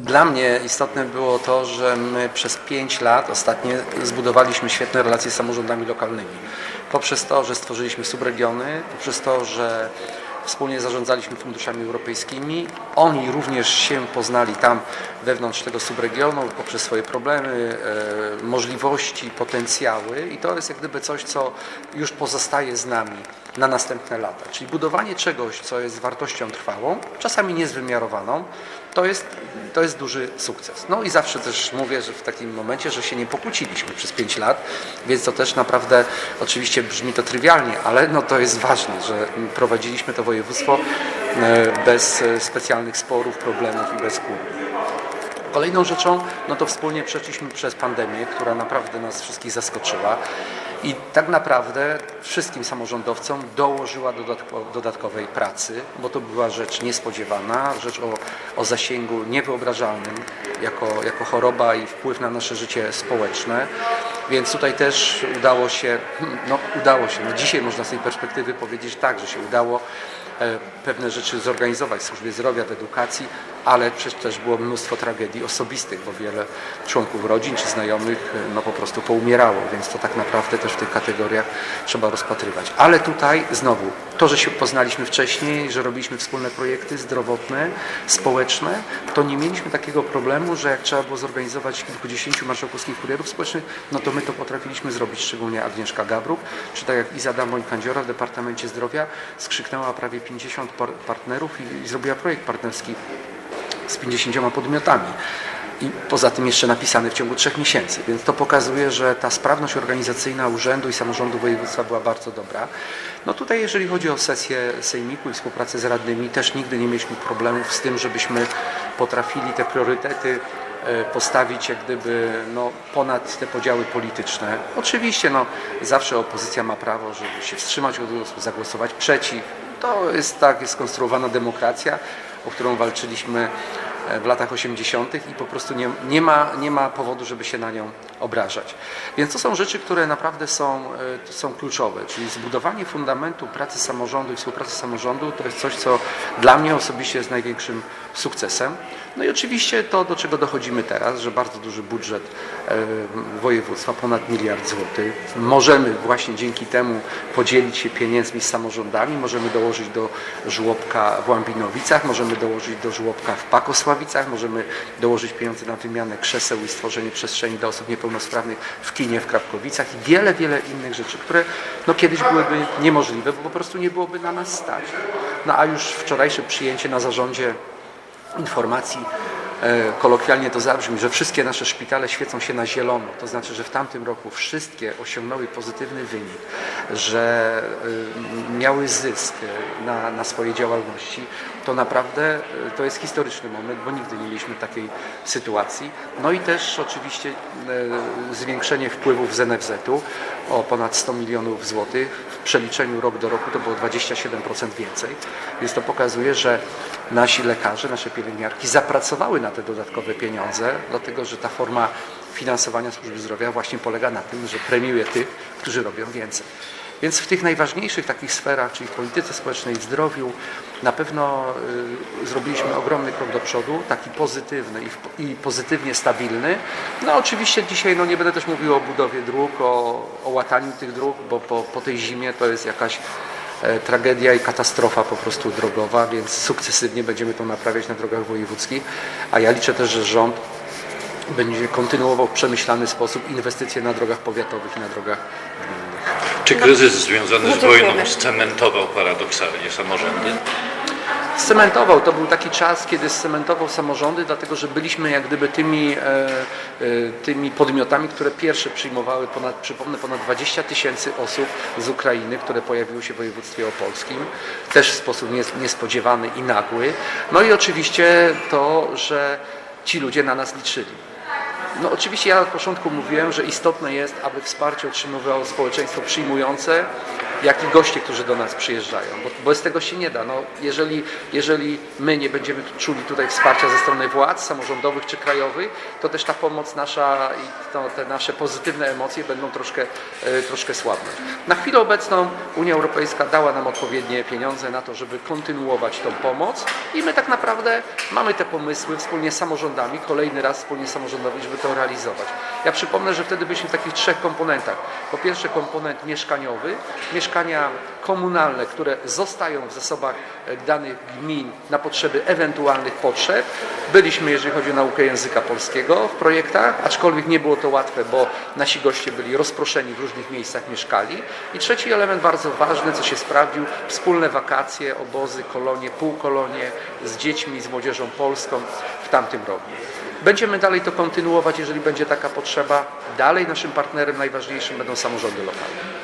Dla mnie istotne było to, że my przez 5 lat ostatnie zbudowaliśmy świetne relacje z samorządami lokalnymi. Poprzez to, że stworzyliśmy subregiony, poprzez to, że wspólnie zarządzaliśmy funduszami europejskimi. Oni również się poznali tam wewnątrz tego subregionu poprzez swoje problemy, e, możliwości, potencjały i to jest jak gdyby coś, co już pozostaje z nami na następne lata. Czyli budowanie czegoś, co jest wartością trwałą, czasami niezwymiarowaną, to jest, to jest duży sukces. No i zawsze też mówię, że w takim momencie, że się nie pokłóciliśmy przez 5 lat, więc to też naprawdę, oczywiście brzmi to trywialnie, ale no to jest ważne, że prowadziliśmy to województwo e, bez e, specjalnych sporów, problemów i bez kłótni. Kolejną rzeczą, no to wspólnie przeszliśmy przez pandemię, która naprawdę nas wszystkich zaskoczyła i tak naprawdę wszystkim samorządowcom dołożyła dodatko, dodatkowej pracy, bo to była rzecz niespodziewana, rzecz o, o zasięgu niewyobrażalnym jako, jako choroba i wpływ na nasze życie społeczne. Więc tutaj też udało się, no udało się, no dzisiaj można z tej perspektywy powiedzieć tak, że się udało pewne rzeczy zorganizować w służbie zdrowia, w edukacji, ale przecież też było mnóstwo tragedii osobistych, bo wiele członków rodzin czy znajomych e, no po prostu poumierało, więc to tak naprawdę też w tych kategoriach trzeba rozpatrywać. Ale tutaj znowu, to, że się poznaliśmy wcześniej, że robiliśmy wspólne projekty zdrowotne, społeczne, to nie mieliśmy takiego problemu, że jak trzeba było zorganizować kilkudziesięciu marszałkowskich kurierów społecznych, no to my to potrafiliśmy zrobić, szczególnie Agnieszka Gabruk, czy tak jak Iza Damoń-Kandziora w Departamencie Zdrowia skrzyknęła prawie 50 par- partnerów i, i zrobiła projekt partnerski z 50 podmiotami. I poza tym jeszcze napisany w ciągu trzech miesięcy. Więc to pokazuje, że ta sprawność organizacyjna urzędu i samorządu województwa była bardzo dobra. No tutaj jeżeli chodzi o sesję sejmiku i współpracę z radnymi, też nigdy nie mieliśmy problemów z tym, żebyśmy potrafili te priorytety e, postawić jak gdyby no, ponad te podziały polityczne. Oczywiście no, zawsze opozycja ma prawo, żeby się wstrzymać od głosu, zagłosować przeciw. To jest tak, jest skonstruowana demokracja, o którą walczyliśmy w latach 80. i po prostu nie, nie, ma, nie ma powodu, żeby się na nią obrażać. Więc to są rzeczy, które naprawdę są, e, są kluczowe, czyli zbudowanie fundamentu pracy samorządu i współpracy samorządu to jest coś, co dla mnie osobiście jest największym sukcesem. No i oczywiście to, do czego dochodzimy teraz, że bardzo duży budżet e, województwa, ponad miliard złotych. Możemy właśnie dzięki temu podzielić się pieniędzmi z samorządami, możemy dołożyć do żłobka w Łambinowicach, możemy dołożyć do żłobka w Pakosławicach, możemy dołożyć pieniądze na wymianę krzeseł i stworzenie przestrzeni dla osób niepełnosprawnych w kinie w Krapkowicach i wiele, wiele innych rzeczy, które no, kiedyś byłyby niemożliwe, bo po prostu nie byłoby na nas stać. No a już wczorajsze przyjęcie na zarządzie informacji e, kolokwialnie to zabrzmi, że wszystkie nasze szpitale świecą się na zielono. To znaczy, że w tamtym roku wszystkie osiągnęły pozytywny wynik, że e, miały zysk na, na swojej działalności. To naprawdę e, to jest historyczny moment, bo nigdy nie mieliśmy takiej sytuacji. No i też oczywiście e, zwiększenie wpływów z NFZ-u o ponad 100 milionów złotych. W przeliczeniu rok do roku to było 27% więcej. Więc to pokazuje, że nasi lekarze, nasze pielęgniarki zapracowały na te dodatkowe pieniądze, dlatego że ta forma finansowania służby zdrowia właśnie polega na tym, że premiuje tych, którzy robią więcej. Więc w tych najważniejszych takich sferach, czyli w polityce społecznej, zdrowiu, na pewno y, zrobiliśmy ogromny krok do przodu, taki pozytywny i, i pozytywnie stabilny. No oczywiście dzisiaj no, nie będę też mówił o budowie dróg, o, o łataniu tych dróg, bo po, po tej zimie to jest jakaś e, tragedia i katastrofa po prostu drogowa, więc sukcesywnie będziemy to naprawiać na drogach wojewódzkich. A ja liczę też, że rząd będzie kontynuował w przemyślany sposób inwestycje na drogach powiatowych i na drogach gminnych. Czy kryzys związany No z dziękujemy. wojną scementował paradoksalnie samorządy? Scementował, to był taki czas, kiedy scementował samorządy, dlatego że byliśmy jak gdyby tymi, e, e, tymi podmiotami, które pierwsze przyjmowały ponad, przypomnę, ponad 20 tysięcy osób z Ukrainy, które pojawiły się w województwie opolskim, też w sposób nies- niespodziewany i nagły. No i oczywiście to, że ci ludzie na nas liczyli. No oczywiście ja od początku mówiłem, że istotne jest, aby wsparcie otrzymywało społeczeństwo przyjmujące, jak i goście, którzy do nas przyjeżdżają, bo bez tego się nie da. No, jeżeli, jeżeli my nie będziemy czuli tutaj wsparcia ze strony władz samorządowych czy krajowych, to też ta pomoc nasza i to, te nasze pozytywne emocje będą troszkę, e, troszkę słabnąć. Na chwilę obecną Unia Europejska dała nam odpowiednie pieniądze na to, żeby kontynuować tą pomoc i my tak naprawdę mamy te pomysły wspólnie z samorządami, kolejny raz wspólnie z samorządami, żeby to realizować. Ja przypomnę, że wtedy byliśmy w takich trzech komponentach. Po pierwsze komponent mieszkaniowy, mieszkania komunalne, które zostają w zasobach e, danych gmin na potrzeby ewentualnych potrzeb. Byliśmy, jeżeli chodzi o naukę języka polskiego w projektach, aczkolwiek nie było to łatwe, bo nasi goście byli rozproszeni w różnych miejscach, mieszkali. I trzeci element bardzo ważny, co się sprawdził, wspólne wakacje, obozy, kolonie, półkolonie z dziećmi, z młodzieżą polską w tamtym roku. Będziemy dalej to kontynuować, jeżeli będzie taka potrzeba. Dalej naszym partnerem najważniejszym będą samorządy lokalne.